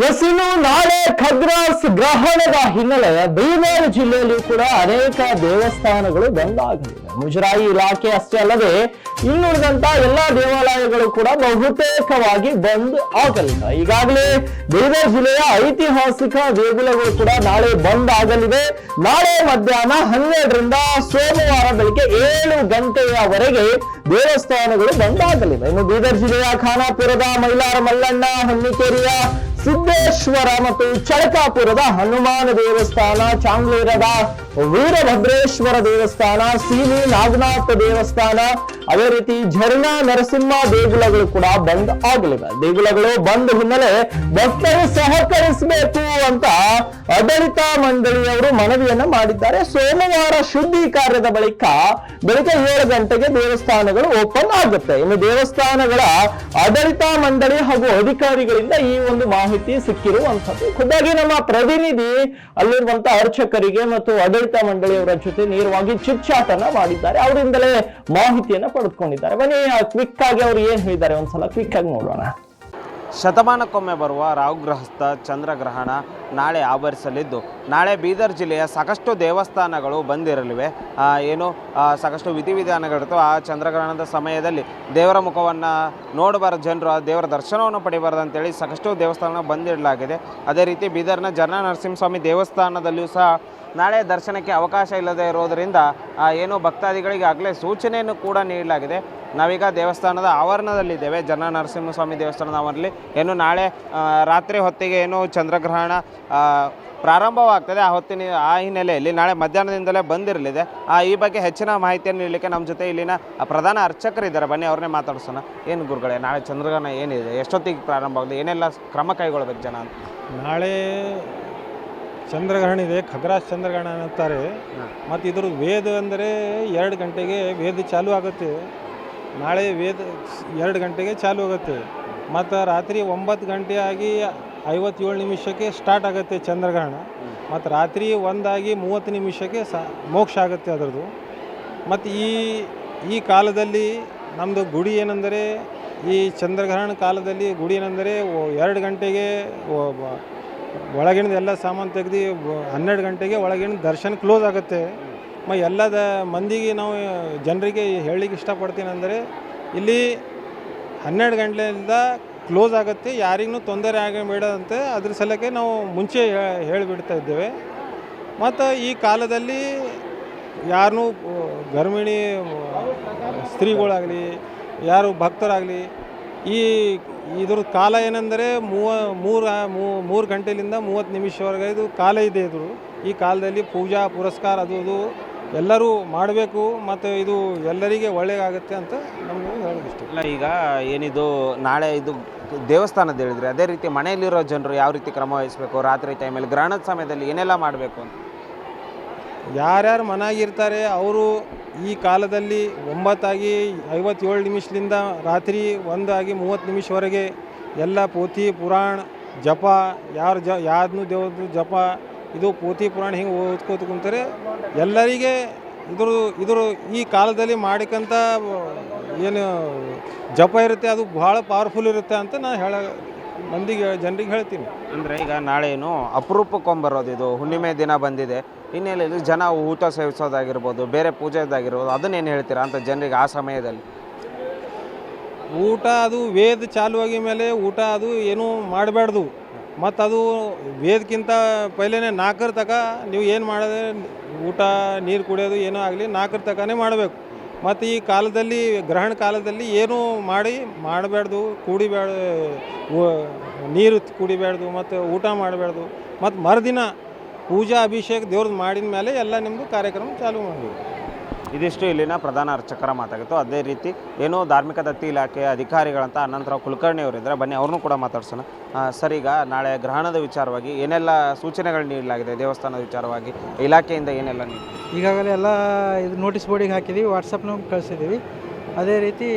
S ಇನ್ನು ನಾಳೆ ಖದ್ರಾಸ್ ಗ್ರಹಣದ ಹಿನ್ನೆಲೆ ಬೀದರ್ ಜಿಲ್ಲೆಯಲ್ಲಿಯೂ ಕೂಡ ಅನೇಕ ದೇವಸ್ಥಾನಗಳು ಬಂದಾಗಲಿವೆ ಮುಜರಾಯಿ ಇಲಾಖೆ ಅಷ್ಟೇ ಅಲ್ಲದೆ ಇನ್ನುಳಿದಂತ ಎಲ್ಲಾ ದೇವಾಲಯಗಳು ಕೂಡ ಬಹುತೇಕವಾಗಿ ಬಂದ್ ಆಗಲಿಲ್ಲ. ಈಗಾಗಲೇ ಬೀದರ್ ಜಿಲ್ಲೆಯ ಐತಿಹಾಸಿಕ ದೇಗುಲಗಳು ಕೂಡ ನಾಳೆ ಬಂದ್ ಆಗಲಿದೆ ನಾಳೆ ಮಧ್ಯಾಹ್ನ ಹನ್ನೆರಡರಿಂದ ಸೋಮವಾರ ಬೆಳಿಗ್ಗೆ ಏಳು ಗಂಟೆಯವರೆಗೆ ದೇವಸ್ಥಾನಗಳು ಬಂದ್ ಆಗಲಿವೆ. ಇನ್ನು ಬೀದರ್ ಜಿಲ್ಲೆಯ ಖಾನಾಪುರದ, ಮೈಲಾರ ಮಲ್ಲಣ್ಣ, ಹೊನ್ನಿಕೇರಿಯ, ಸಿದ್ದೇಶ್ವರ ಮತ್ತು ಚಳಕಾಪುರದ ಹನುಮಾನ ದೇವಸ್ಥಾನ, ಚಾಂಗ್ಲೇರದ ವೀರಭದ್ರೇಶ್ವರ ದೇವಸ್ಥಾನ ಸೀನಿ ನಾಗನಾಥ ದೇವಸ್ಥಾನ, ಅದೇ ರೀತಿ ಝರ್ಣಾ ನರಸಿಂಹ ದೇಗುಲಗಳು ಕೂಡ ಬಂದ್ ಆಗಲಿವೆ. ದೇಗುಲಗಳು ಬಂದ್ ಹಿನ್ನೆಲೆ ಭಕ್ತರು ಸಹಕರಿಸಬೇಕು ಅಂತ ಆಡಳಿತ ಮಂಡಳಿಯವರು ಮನವಿಯನ್ನ ಮಾಡಿದ್ದಾರೆ. ಸೋಮವಾರ ಶುದ್ಧಿ ಕಾರ್ಯದ ಬಳಿಕ ಬೆಳಿಗ್ಗೆ ಏಳು ಗಂಟೆಗೆ ದೇವಸ್ಥಾನಗಳು ಓಪನ್ ಆಗುತ್ತೆ. ಇನ್ನು ದೇವಸ್ಥಾನಗಳ ಆಡಳಿತ ಮಂಡಳಿ ಹಾಗೂ ಅಧಿಕಾರಿಗಳಿಂದ ಈ ಒಂದು ಮಾಹಿತಿ ಸಿಕ್ಕಿರುವಂತದ್ದು ಖುದ್ದಾಗಿ ನಮ್ಮ ಪ್ರತಿನಿಧಿ ಅಲ್ಲಿರುವಂತ ಅರ್ಚಕರಿಗೆ ಮತ್ತು ಆಡಳಿತ ಮಂಡಳಿಯವರ ಜೊತೆ ನೇರವಾಗಿ ಚುಚ್ಚಾಟನ ಮಾಡಿದ್ದಾರೆ. ಅವರಿಂದಲೇ ಮಾಹಿತಿಯನ್ನ ಪಡೆದುಕೊಂಡಿದ್ದಾರೆ ಬನ್ನಿ ಕ್ವಿಕ್ ಆಗಿ ಅವ್ರು ಏನ್ ಹೇಳಿದ್ದಾರೆ ಒಂದ್ಸಲ ಕ್ವಿಕ್ ಆಗಿ ನೋಡೋಣ. ಶತಮಾನಕ್ಕೊಮ್ಮೆ ಬರುವ ರಾಹುಗ್ರಹಸ್ಥ ಚಂದ್ರಗ್ರಹಣ ನಾಳೆ ಆವರಿಸಲಿದ್ದು. ನಾಳೆ ಬೀದರ್ ಜಿಲ್ಲೆಯ ಸಾಕಷ್ಟು ದೇವಸ್ಥಾನಗಳು ಬಂದಿರಲಿವೆ. ಏನು ಸಾಕಷ್ಟು ವಿಧಿವಿಧಾನಗಳಿರ್ತವೆ ಆ ಚಂದ್ರಗ್ರಹಣದ ಸಮಯದಲ್ಲಿ ದೇವರ ಮುಖವನ್ನು ನೋಡಬಾರ ಜನರು, ಆ ದೇವರ ದರ್ಶನವನ್ನು ಪಡಿಬಾರ್ದು ಅಂತೇಳಿ ಸಾಕಷ್ಟು ದೇವಸ್ಥಾನ ಬಂದಿಡಲಾಗಿದೆ. ಅದೇ ರೀತಿ ಬೀದರ್ನ ಜನ ನರಸಿಂಹಸ್ವಾಮಿ ದೇವಸ್ಥಾನದಲ್ಲಿಯೂ ಸಹ ನಾಳೆ ದರ್ಶನಕ್ಕೆ ಅವಕಾಶ ಇಲ್ಲದೆ ಇರೋದರಿಂದ ಏನು ಭಕ್ತಾದಿಗಳಿಗೆ ಆಗಲೇ ಸೂಚನೆಯನ್ನು ಕೂಡ ನೀಡಲಾಗಿದೆ. ನಾವೀಗ ದೇವಸ್ಥಾನದ ಆವರಣದಲ್ಲಿದ್ದೇವೆ. ಜನ ನರಸಿಂಹಸ್ವಾಮಿ ದೇವಸ್ಥಾನದ ಆವರಣದಲ್ಲಿ. ಏನು ನಾಳೆ ರಾತ್ರಿ ಹೊತ್ತಿಗೆ ಏನು ಚಂದ್ರಗ್ರಹಣ ಪ್ರಾರಂಭವಾಗ್ತದೆ. ಆ ಹೊತ್ತಿನ ಆ ಹಿನ್ನೆಲೆಯಲ್ಲಿ ನಾಳೆ ಮಧ್ಯಾಹ್ನದಿಂದಲೇ ಬಂದಿರಲಿದೆ. ಆ, ಈ ಬಗ್ಗೆ ಹೆಚ್ಚಿನ ಮಾಹಿತಿಯನ್ನು ನೀಡಲಿಕ್ಕೆ ನಮ್ಮ ಜೊತೆ ಇಲ್ಲಿನ ಪ್ರಧಾನ ಅರ್ಚಕರಿದ್ದಾರೆ. ಬನ್ನಿ ಅವ್ರನ್ನೇ ಮಾತಾಡಿಸೋಣ. ಏನು ಗುರುಗಳೇ ನಾಳೆ ಚಂದ್ರಗ್ರಹಣ ಏನಿದೆ? ಎಷ್ಟೊತ್ತಿಗೆ ಪ್ರಾರಂಭ ಆಗಿದೆ ಏನೆಲ್ಲ ಕ್ರಮ ಕೈಗೊಳ್ಬೇಕು ಜನ ಅಂತ? ನಾಳೆ ಚಂದ್ರಗ್ರಹಣ ಇದೆ. ಖಗ್ರಾಸ್ ಚಂದ್ರಗ್ರಹಣ ಅನ್ನುತ್ತಾರೆ ಮತ್ತು ಇದ್ರ ವೇದ ಅಂದರೆ ಎರಡು ಗಂಟೆಗೆ ವೇದ ಚಾಲು ಆಗುತ್ತೆ. ನಾಳೆ ವೇದ ಎರಡು ಗಂಟೆಗೆ ಚಾಲು ಆಗುತ್ತೆ. ಮತ್ತು ರಾತ್ರಿ ಒಂಬತ್ತು ಗಂಟೆ ಆಗಿ ಐವತ್ತೇಳು ನಿಮಿಷಕ್ಕೆ ಸ್ಟಾರ್ಟ್ ಆಗುತ್ತೆ ಚಂದ್ರಗ್ರಹಣ. ಮತ್ತು ರಾತ್ರಿ ಒಂದಾಗಿ ಮೂವತ್ತು ನಿಮಿಷಕ್ಕೆ ಸ, ಮೋಕ್ಷ ಆಗುತ್ತೆ ಅದರದು ಮತ್ತು ಈ ಈ ಕಾಲದಲ್ಲಿ ನಮ್ಮದು ಗುಡಿ ಏನೆಂದರೆ, ಈ ಚಂದ್ರಗ್ರಹಣ ಕಾಲದಲ್ಲಿ ಗುಡಿ ಏನೆಂದರೆ ಎರಡು ಗಂಟೆಗೆ ಒಳಗಿನದೆಲ್ಲ ಸಾಮಾನು ತೆಗೆದು ಹನ್ನೆರಡು ಗಂಟೆಗೆ ಒಳಗಿನ ದರ್ಶನ ಕ್ಲೋಸ್ ಆಗುತ್ತೆ. ಮ, ಎಲ್ಲದ ಮಂದಿಗೆ ನಾವು ಜನರಿಗೆ ಹೇಳಲಿಕ್ಕೆ ಇಷ್ಟಪಡ್ತೀನಿ ಅಂದರೆ ಇಲ್ಲಿ ಹನ್ನೆರಡು ಗಂಟೆಯಿಂದ ಕ್ಲೋಸ್ ಆಗುತ್ತೆ, ಯಾರಿಗೂ ತೊಂದರೆ ಆಗಬೇಡಂತೆ ಅದ್ರ ಸಲಕ್ಕೆ ನಾವು ಮುಂಚೆ ಹೇಳಿಬಿಡ್ತಾ ಇದ್ದೇವೆ. ಮತ್ತು ಈ ಕಾಲದಲ್ಲಿ ಯಾರನ್ನೂ ಗರ್ಭಿಣಿ ಸ್ತ್ರೀಗಳಾಗಲಿ, ಯಾರು ಭಕ್ತರಾಗಲಿ, ಈ ಇದ್ರ ಕಾಲ ಏನೆಂದರೆ ಮೂವ, ಮೂರು ಮೂರು ಗಂಟೆಲಿಂದ ಮೂವತ್ತು ನಿಮಿಷವರೆಗೆ ಇದು ಕಾಲ ಇದೆ ಇದ್ರು ಈ ಕಾಲದಲ್ಲಿ ಪೂಜಾ, ಪುರಸ್ಕಾರ ಅದು ಇದು ಎಲ್ಲರೂ ಮಾಡಬೇಕು ಮತ್ತು ಇದು ಎಲ್ಲರಿಗೆ ಒಳ್ಳೆಯದಾಗುತ್ತೆ ಅಂತ ನಮಗೆ ಹೇಳೋದಿಷ್ಟು. ಇಷ್ಟ ಇಲ್ಲ ಈಗ ಏನಿದು ನಾಳೆ ಇದು ದೇವಸ್ಥಾನದ ಹೇಳಿದ್ರೆ ಅದೇ ರೀತಿ ಮನೆಯಲ್ಲಿರೋ ಜನರು ಯಾವ ರೀತಿ ಕ್ರಮ ವಹಿಸಬೇಕು ರಾತ್ರಿ ಟೈಮಲ್ಲಿ ಗ್ರಹಣದ ಸಮಯದಲ್ಲಿ ಏನೆಲ್ಲ ಮಾಡಬೇಕು ಅಂತ? ಯಾರ್ಯಾರು ಮನೆಯಾಗಿರ್ತಾರೆ ಅವರು ಈ ಕಾಲದಲ್ಲಿ ಒಂಬತ್ತಾಗಿ ಐವತ್ತೇಳು ನಿಮಿಷದಿಂದ ರಾತ್ರಿ ಒಂದಾಗಿ ಮೂವತ್ತು ನಿಮಿಷವರೆಗೆ ಎಲ್ಲ ಪೋಥಿ ಪುರಾಣ ಜಪ ಯಾರು ಜ ಯಾರನ್ನೂ ದೇವ್ರದ್ದು ಜಪ ಇದು ಪೂರ್ತಿ ಪುರಾಣ ಹಿಂಗೆ ಓದ್ಕೋತ ಕುಂತಾರೆ ಎಲ್ಲರಿಗೆ ಇದ್ರ ಇದ್ರ ಈ ಕಾಲದಲ್ಲಿ ಮಾಡಿಕಂತ ಏನು ಜಪ ಇರುತ್ತೆ ಅದು ಭಾಳ ಪವರ್ಫುಲ್ ಇರುತ್ತೆ ಅಂತ ನಾನು ಹೇಳ ಮಂದಿಗೆ ಜನರಿಗೆ ಹೇಳ್ತೀನಿ. ಅಂದರೆ ಈಗ ನಾಳೆ ಏನು ಅಪರೂಪಕ್ಕೊಂಬರೋದು ಇದು ಹುಣ್ಣಿಮೆ ದಿನ ಬಂದಿದೆ ಹಿನ್ನೆಲೆಯಲ್ಲಿ ಜನ ಊಟ ಸೇವಿಸೋದಾಗಿರ್ಬೋದು ಬೇರೆ ಪೂಜೆದಾಗಿರ್ಬೋದು ಅದನ್ನೇನು ಹೇಳ್ತೀರಾ ಅಂತ ಜನರಿಗೆ ಆ ಸಮಯದಲ್ಲಿ? ಊಟ ಅದು ವೇದ ಚಾಲುವಾಗಿ ಮೇಲೆ ಊಟ ಅದು ಏನೂ ಮಾಡಬಾರ್ದು ಮತ್ತು ಅದು ವೇದಕ್ಕಿಂತ ಪೈಲೇನೆ ನಾಲ್ಕರ ತಕ ನೀವು ಏನು ಮಾಡೋದೆ ಊಟ, ನೀರು ಕುಡಿಯೋದು ಏನೂ ಆಗಲಿ ನಾಲ್ಕರ ತಕನೇ ಮಾಡಬೇಕು. ಮತ್ತು ಈ ಕಾಲದಲ್ಲಿ, ಗ್ರಹಣ ಕಾಲದಲ್ಲಿ ಏನೂ ಮಾಡಿ ಮಾಡಬಾರ್ದು ಕುಡಿಬೇಡ ನೀರು ಕುಡಿಬಾರ್ದು ಮತ್ತು ಊಟ ಮಾಡಬಾರ್ದು ಮತ್ತು ಮರುದಿನ ಪೂಜಾ, ಅಭಿಷೇಕ ದೇವ್ರದ್ದು ಮಾಡಿದ ಮೇಲೆ ಎಲ್ಲ ನಿಮ್ಮದು ಕಾರ್ಯಕ್ರಮ ಚಾಲೂ ಮಾಡಬೇಕು. ಇದಿಷ್ಟು ಇಲ್ಲಿನ ಪ್ರಧಾನ ಅರ್ಚಕರ ಮಾತಾಗಿತ್ತು. ಅದೇ ರೀತಿ ಏನೋ ಧಾರ್ಮಿಕ ದತ್ತಿ ಇಲಾಖೆಯ ಅಧಿಕಾರಿಗಳಂತ ಅನಂತರ ಕುಲಕರ್ಣಿ ಅವರಿದ್ದಾರೆ. ಬನ್ನಿ, ಅವ್ರನ್ನೂ ಕೂಡ ಮಾತಾಡ್ಸೋಣ. ಸರ್, ಈಗ ನಾಳೆ ಗ್ರಹಣದ ವಿಚಾರವಾಗಿ ಏನೆಲ್ಲ ಸೂಚನೆಗಳು ನೀಡಲಾಗಿದೆ? ದೇವಸ್ಥಾನದ ವಿಚಾರವಾಗಿ, ಇಲಾಖೆಯಿಂದ ಏನೆಲ್ಲ ನೀಡಿ? ಈಗಾಗಲೇ ಎಲ್ಲ ಇದು ನೋಟಿಸ್ ಬೋರ್ಡಿಗೆ ಹಾಕಿದ್ದೀವಿ ವಾಟ್ಸಪ್ನಾಗ ಕಳಿಸಿದ್ದೀವಿ ಅದೇ ರೀತಿ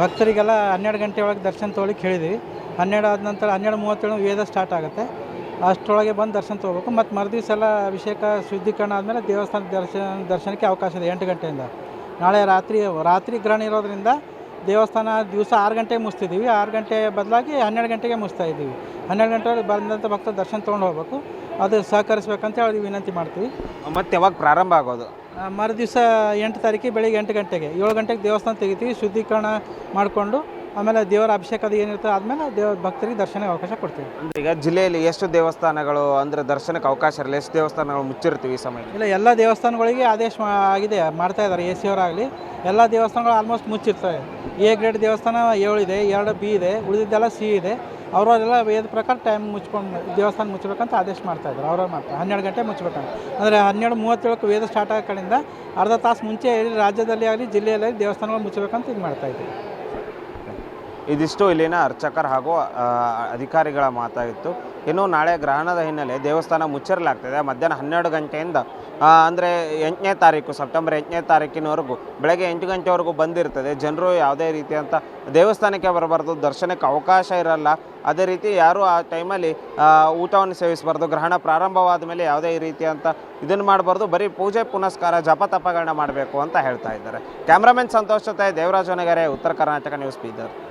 ಭಕ್ತರಿಗೆಲ್ಲ ಹನ್ನೆರಡು ಗಂಟೆ ಒಳಗೆ ದರ್ಶನ ತೊಗೊಳಕ್ಕೆ ಹೇಳಿದ್ದೀವಿ ಹನ್ನೆರಡು ಆದ ನಂತರ, ಹನ್ನೆರಡು ಮೂವತ್ತೇಳು ವೇದ ಸ್ಟಾರ್ಟ್ ಆಗುತ್ತೆ. ಅಷ್ಟರೊಳಗೆ ಬಂದು ದರ್ಶನ ತೊಗೋಬೇಕು. ಮತ್ತು ಮರುದಿವ್ಸ ಎಲ್ಲ ಅಭಿಷೇಕ ಶುದ್ಧೀಕರಣ ಆದಮೇಲೆ ದೇವಸ್ಥಾನ ದರ್ಶನ ದರ್ಶನಕ್ಕೆ ಅವಕಾಶ ಇದೆ ಎಂಟು ಗಂಟೆಯಿಂದ. ನಾಳೆ ರಾತ್ರಿ ರಾತ್ರಿ ಗ್ರಹಣ ಇರೋದರಿಂದ ದೇವಸ್ಥಾನ ದಿವಸ ಆರು ಗಂಟೆಗೆ ಮುಚ್ತಿದ್ದೀವಿ ಆರು ಗಂಟೆ ಬದಲಾಗಿ ಹನ್ನೆರಡು ಗಂಟೆಗೆ ಮುಚ್ತಾ ಇದ್ದೀವಿ. ಹನ್ನೆರಡು ಗಂಟೆ ಬಂದಂಥ ಭಕ್ತರು ದರ್ಶನ ತೊಗೊಂಡು ಹೋಗ್ಬೇಕು. ಅದು ಸಹಕರಿಸ್ಬೇಕಂತ ಹೇಳಿ ವಿನಂತಿ ಮಾಡ್ತೀವಿ. ಮತ್ತು ಯಾವಾಗ ಪ್ರಾರಂಭ ಆಗೋದು? ಮರು ದಿವಸ ಎಂಟು ತಾರೀಕಿಗೆ ಬೆಳಿಗ್ಗೆ ಎಂಟು ಗಂಟೆಗೆ. ಏಳು ಗಂಟೆಗೆ ದೇವಸ್ಥಾನ ತೆಗಿತೀವಿ. ಶುದ್ಧೀಕರಣ ಮಾಡಿಕೊಂಡು ಆಮೇಲೆ ದೇವರ ಅಭಿಷೇಕ ಅದು ಏನಿರ್ತದೆ ಆದಮೇಲೆ ದೇವರ ಭಕ್ತರಿಗೆ ದರ್ಶನಕ್ಕೆ ಅವಕಾಶ ಕೊಡ್ತೀವಿ. ಅಂದ್ರೆ ಈಗ ಜಿಲ್ಲೆಯಲ್ಲಿ ಎಷ್ಟು ದೇವಸ್ಥಾನಗಳು ಅಂದ್ರೆ ದರ್ಶನಕ್ಕೆ ಅವಕಾಶ ಇರಲಿ ಎಷ್ಟು ದೇವಸ್ಥಾನಗಳು ಮುಚ್ಚಿರ್ತೀವಿ ಈ ಸಮಯದಲ್ಲಿ? ಇಲ್ಲ ಎಲ್ಲ ದೇವಸ್ಥಾನಗಳಿಗೆ ಆದೇಶ ಮಾ- ಆಗಿದೆ ಮಾಡ್ತಾ ಇದ್ದಾರೆ ಎ ಸಿ ಅವರಾಗಲಿ. ಎಲ್ಲ ದೇವಸ್ಥಾನಗಳು ಆಲ್ಮೋಸ್ಟ್ ಮುಚ್ಚಿರ್ತವೆ. ಎ ಗ್ರೇಡ್ ದೇವಸ್ಥಾನ ಏಳು ಇದೆ ಎರಡು ಬಿ ಇದೆ ಉಳಿದಿದ್ದೆಲ್ಲ ಸಿ ಇದೆ. ಅವರೆಲ್ಲ ವೇದ ಪ್ರಕಾರ ಟೈಮ್ ಮುಚ್ಕೊಂಡು ದೇವಸ್ಥಾನ ಮುಚ್ಚಬೇಕಂತ ಆದೇಶ ಮಾಡ್ತಾ ಇದ್ದಾರೆ ಅವ್ರವ್ರು ಮಾಡ್ತಾರೆ ಹನ್ನೆರಡು ಗಂಟೆ ಮುಚ್ಚಬೇಕಂತ ಅಂದರೆ ಹನ್ನೆರಡು ಮೂವತ್ತೇಳಕ್ಕೆ ವೇದ ಸ್ಟಾರ್ಟ್ ಆಗೋ ಕಡೆಯಿಂದ ಅರ್ಧ ತಾಸು ಮುಂಚೆ ಹೇಳಿ ರಾಜ್ಯದಲ್ಲಿ ಆಗಲಿ ಜಿಲ್ಲೆಯಲ್ಲಿ ಆಗಲಿ ದೇವಸ್ಥಾನಗಳು ಮುಚ್ಚಬೇಕಂತ ಇದು ಮಾಡ್ತಾ ಇದ್ದೀವಿ. ಇದಿಷ್ಟು ಇಲ್ಲಿನ ಅರ್ಚಕರ ಹಾಗೂ ಅಧಿಕಾರಿಗಳ ಮಾತಾಗಿತ್ತು. ಇನ್ನು ನಾಳೆ ಗ್ರಹಣದ ಹಿನ್ನೆಲೆ ದೇವಸ್ಥಾನ ಮುಚ್ಚಿರಲಾಗ್ತದೆ. ಮಧ್ಯಾಹ್ನ ಹನ್ನೆರಡು ಗಂಟೆಯಿಂದ ಅಂದರೆ ಎಂಟನೇ ತಾರೀಕು, ಸೆಪ್ಟೆಂಬರ್ ಎಂಟನೇ ತಾರೀಕಿನವರೆಗೂ, ಬೆಳಗ್ಗೆ ಎಂಟು ಗಂಟೆವರೆಗೂ ಬಂದಿರ್ತದೆ. ಜನರು ಯಾವುದೇ ರೀತಿಯಂಥ ದೇವಸ್ಥಾನಕ್ಕೆ ಬರಬಾರ್ದು, ದರ್ಶನಕ್ಕೆ ಅವಕಾಶ ಇರಲ್ಲ. ಅದೇ ರೀತಿ ಯಾರು ಆ ಟೈಮಲ್ಲಿ ಊಟವನ್ನು ಸೇವಿಸಬಾರ್ದು. ಗ್ರಹಣ ಪ್ರಾರಂಭವಾದ ಮೇಲೆ ಯಾವುದೇ ರೀತಿಯಂಥ ಇದನ್ನು ಮಾಡಬಾರ್ದು. ಬರೀ ಪೂಜೆ, ಪುನಸ್ಕಾರ, ಜಪ, ತಪಗಳನ್ನ ಮಾಡಬೇಕು ಅಂತ ಹೇಳ್ತಾ ಇದ್ದಾರೆ. ಕ್ಯಾಮ್ರಾಮನ್ ಸಂತೋಷ್ ಜೊತೆ ದೇವರಾಜನಗರೆ ಉತ್ತರ ಕರ್ನಾಟಕ ನ್ಯೂಸ್ ಬೀದರ್.